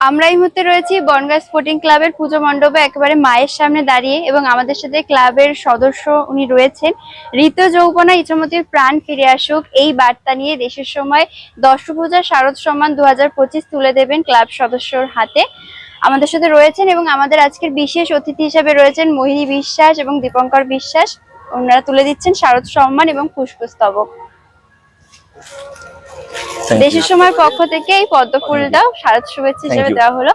আমরা এই মুহূর্তে রয়েছি বনগাঁ স্পোর্টিং ক্লাবের পুজো মণ্ডপে একেবারে মায়ের সামনে দাঁড়িয়ে এবং আমাদের সাথে ক্লাবের সদস্য উনি রয়েছেন। ঋতু যৌবনা ইছামতির প্রাণ ফিরে আসুক, এই বার্তা নিয়ে দেশের সময় দশপূজা শারদ সম্মান দু হাজার পঁচিশ তুলে দেবেন ক্লাব সদস্যর হাতে। আমাদের সাথে রয়েছেন এবং আমাদের আজকের বিশেষ অতিথি হিসাবে রয়েছেন মোহিনী বিশ্বাস এবং দীপঙ্কর বিশ্বাস। ওনারা তুলে দিচ্ছেন শারদ সম্মান এবং পুষ্পস্তবক. দেশের সময় পক্ষ থেকে এই পদ্ম ফুলটা শারদ শুভেচ্ছা হিসেবে দেওয়া হলো।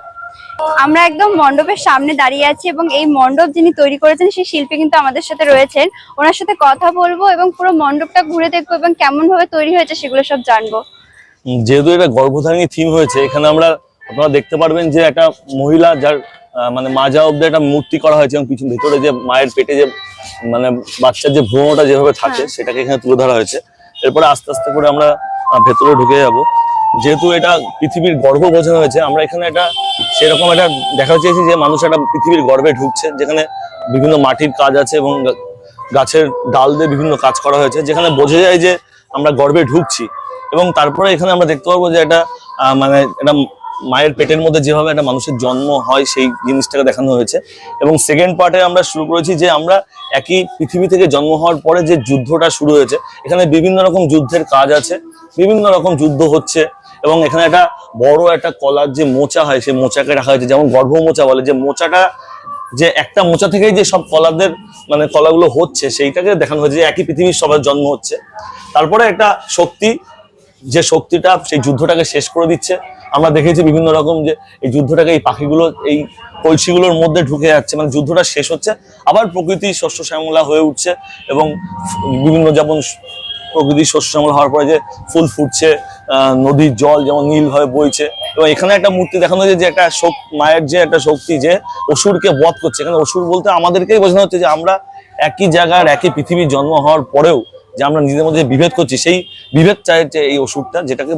আমরা একদম মণ্ডপের সামনে দাঁড়িয়ে আছি এবং এই মণ্ডপ যিনি তৈরি করেছেন সেই শিল্পী কিন্তু আমাদের সাথে রয়েছেন। ওনার সাথে কথা বলব এবং পুরো মণ্ডপটা ঘুরে দেখব এবং কেমন ভাবে তৈরি হয়েছে সেগুলো সব জানব। যেহেতু এটা গর্ভধারিণী থিম হয়েছে এখানে আমরা আপনারা দেখতে পারবেন যে একটা মহিলা যার মানে মাজা অব্দি একটা মূর্তি করা হয়েছে এবং পিছন ভিতরে যে মায়ের পেটে যে মানে বাচ্চার যে ভ্রূণটা যেভাবে থাকে হ্যাঁ। সেটাকে এখানে তুলে ধরা হয়েছে। এরপরে আস্তে আস্তে করে আমরা ভেতরে ঢুকে যাব। যেহেতু এটা পৃথিবীর গর্ভ বোঝানো হয়েছে, আমরা এখানে এটা সেরকম একটা দেখা চেয়েছি যে মানুষ একটা পৃথিবীর গর্ভে ঢুকছে, যেখানে বিভিন্ন মাটির কাজ আছে এবং গাছের ডাল দিয়ে বিভিন্ন কাজ করা হয়েছে, যেখানে বোঝা যায় যে আমরা গর্ভে ঢুকছি। এবং তারপরে এখানে আমরা দেখতে পাবো যে একটা মানে একটা মায়ের পেটের মধ্যে যেভাবে একটা মানুষের জন্ম হয়, সেই জিনিসটাকে দেখানো হয়েছে। এবং সেকেন্ড পার্টে আমরা শুরু করেছি যে আমরা একই পৃথিবী থেকে জন্ম হওয়ার পরে যে যুদ্ধটা শুরু হয়েছে, এখানে বিভিন্ন রকম যুদ্ধের কাজ আছে, বিভিন্ন রকম যুদ্ধ হচ্ছে এবং এখানে একটা বড় একটা কলার যে মোচা হয়, সেই মোচাকে রাখা হয়েছে, যেমন গর্ভ মোচা বলে। যে মোচাটা যে একটা মোচা থেকেই যে সব কলাদের মানে কলাগুলো হচ্ছে, সেইটাকে দেখানো হয়েছে যে একই পৃথিবীর সবার জন্ম হচ্ছে। তারপরে একটা শক্তি, যে শক্তিটা সেই যুদ্ধটাকে শেষ করে দিচ্ছে। আমরা দেখেছি বিভিন্ন রকম যে এই যুদ্ধটাকে এই পাখিগুলো, এই কলসিগুলোর মধ্যে ঢুকে যাচ্ছে। মানে যুদ্ধটা শেষ হচ্ছে, আবার প্রকৃতি শস্য শ্যামলা হয়ে উঠছে এবং বিভিন্ন যেমন প্রকৃতি শস্য শ্যামলা হওয়ার পরে যে ফুল ফুটছে নদীর জল যেমন নীল হয়ে বইছে। এবং এখানে একটা মূর্তি দেখানো হয়েছে যে একটা শক- মায়ের যে একটা শক্তি যে অসুরকে বধ করছে। এখানে অসুর বলতে আমাদেরকেই বোঝানো হচ্ছে যে আমরা একই জায়গার একই পৃথিবীর জন্ম হওয়ার পরেও যে আমরা নিজেদের মধ্যে বিভেদ করছি, সেই বিভেদ চাইছে এই ওষুধটা যেটাকে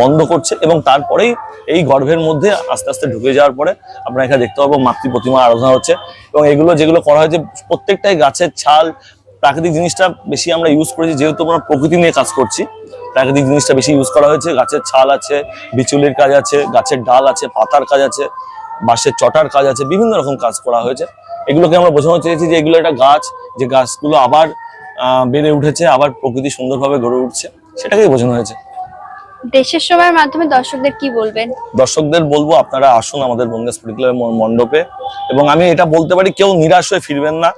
বন্ধ করছে এবং তারপরেই এই গর্ভের মধ্যে আস্তে আস্তে ঢুকে যাওয়ার পরে আপনারা এখানে দেখতে পাবো মাতৃ প্রতিমা আরাধনা হচ্ছে এবং এগুলো যেগুলো করা হয়েছে প্রত্যেকটাই গাছের ছাল, প্রাকৃতিক জিনিসটা বেশি আমরা ইউজ করেছি, যেহেতু আমরা প্রকৃতি নিয়ে কাজ করছি, প্রাকৃতিক জিনিসটা বেশি ইউজ করা হয়েছে। গাছের ছাল আছে, বিচুলির কাজ আছে, গাছের ডাল আছে, পাতার কাজ আছে, বাঁশের চটার কাজ আছে, বিভিন্ন রকম কাজ করা হয়েছে। এগুলোকে আমরা বোঝানো চেয়েছি যে এগুলো একটা গাছ, যে গাছগুলো আবার বেড়ে উঠেছে, আবার প্রকৃতি সুন্দরভাবে গড়ে উঠছে, সেটাকেই বোঝানো হয়েছে। দেশের সময়ের মাধ্যমে দর্শকদের কি বলবেন? দর্শকদের বলব, আপনারা আসুন আমাদের বঙ্গেশ ক্লাবের মণ্ডপে। এবং আমি এটা বলতে পারি, কেউ নিরাশ হয়ে ফিরবেন না।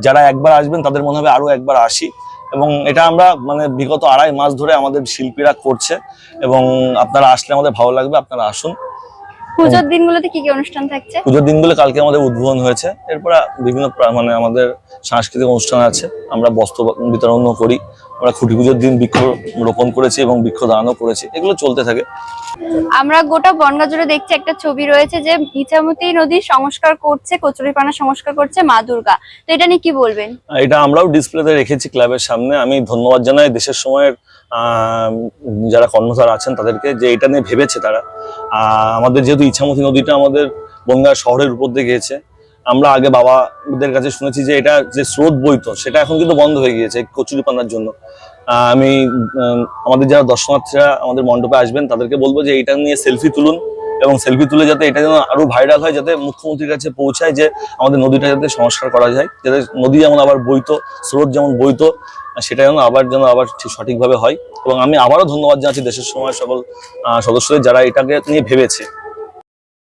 যারা একবার আসবেন, তাদের মনে হবে আরও একবার আসি। এবং এটা আমরা মানে বিগত আড়াই মাস ধরে আমাদের শিল্পীরা করছে। এবং আপনারা আসলে আমাদের ভালো লাগবে, আপনারা আসুন। পুজোর দিনগুলোতে কি কি অনুষ্ঠান থাকছে? পুজোর দিনগুলো কালকে আমাদের উদ্বোধন হয়েছে। এরপর বিভিন্ন মানে আমাদের সাংস্কৃতিক অনুষ্ঠান আছে। আমরা বস্ত্র বিতরণও করি। আমরা খুঁটি পুজোর দিন বৃক্ষ রোপণ করেছি এবং বৃক্ষ দানও করেছি। এগুলো চলতে থাকে। আমরা গোটা বনগা জুড়ে দেখছি একটা ছবি রয়েছে যে ইছামতি নদী সংস্কার করছে কচুরিপানা সংস্কার করছে মা দুর্গা। তো এটা নিয়ে কি বলবেন? এটা আমরাও ডিসপ্লেতে রেখেছি ক্লাবের সামনে। আমি ধন্যবাদ জানাই দেশের সময়ের আহ, যারা কর্মচার আছেন তাদেরকে যে এটা নিয়ে ভেবেছে তারা। আহ, আমাদের যেহেতু ইছামতি নদীটা আমাদের বনগাঁ শহরের উপর দিয়ে গিয়েছে, আমরা আগে বাবাদের কাছে শুনেছি যে এটা যে স্রোত বইতো সেটা এখন কিন্তু বন্ধ হয়ে গিয়েছে কচুরি কচুরিপানার জন্য। আমি আমাদের যারা দর্শনার্থীরা আমাদের মণ্ডপে আসবেন, তাদেরকে বলব যে এটা নিয়ে সেলফি তুলুন এবং সেলফি তুলে যাতে এটা যেন আরও ভাইরাল হয়, যাতে মুখ্যমন্ত্রীর কাছে পৌঁছায় যে আমাদের নদীটা যাতে সংস্কার করা যায়, যাতে নদী যেমন আবার বইতো স্রোত যেমন বইতো সেটা যেন আবার যেন আবার ঠিক সঠিকভাবে হয়। এবং আমি আবারও ধন্যবাদ জানাচ্ছি দেশের সময় সকল সদস্যদের যারা এটাকে নিয়ে ভেবেছে।